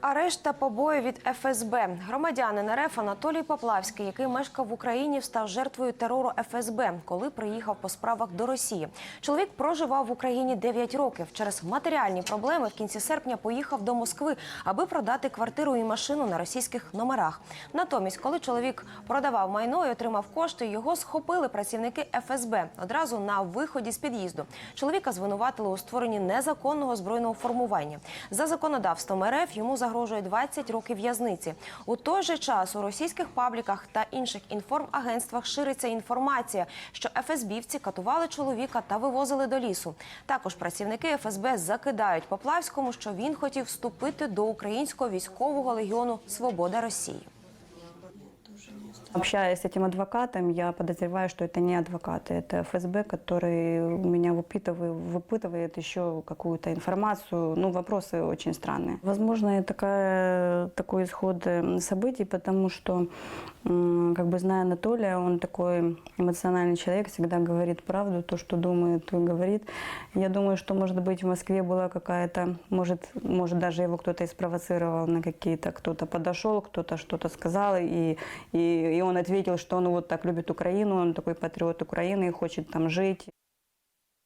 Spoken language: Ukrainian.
Арешт та побої від ФСБ. Громадянин РФ Анатолій Поплавський, який мешкав в Україні, став жертвою терору ФСБ, коли приїхав по справах до Росії. Чоловік проживав в Україні 9 років. Через матеріальні проблеми в кінці серпня поїхав до Москви, аби продати квартиру і машину на російських номерах. Натомість, коли чоловік продавав майно і отримав кошти, його схопили працівники ФСБ одразу на виході з під'їзду. Чоловіка звинуватили у створенні незаконного збройного формування. За законодавством РФ йому загрожує 20 років в'язниці. У той же час у російських пабліках та інших інформагентствах шириться інформація, що ФСБівці катували чоловіка та вивозили до лісу. Також працівники ФСБ закидають Поплавському, що він хотів вступити до українського військового легіону Свобода Росії. Общаясь с этим адвокатом, я подозреваю, что это не адвокат, это ФСБ, который меня выпытывает, выпытывает еще какую-то информацию. Ну, вопросы очень странные. Возможно, такая, такой исход э, событий, потому что, как бы зная Анатолия, он такой эмоциональный человек, всегда говорит правду, то, что думает, говорит. Я думаю, что, может быть, в Москве была какая-то, может, может даже его кто-то и спровоцировал на какие-то, кто-то подошел, кто-то что-то сказал, и, и, и он ответил, что он вот так любит Украину, он такой патриот Украины и хочет там жить.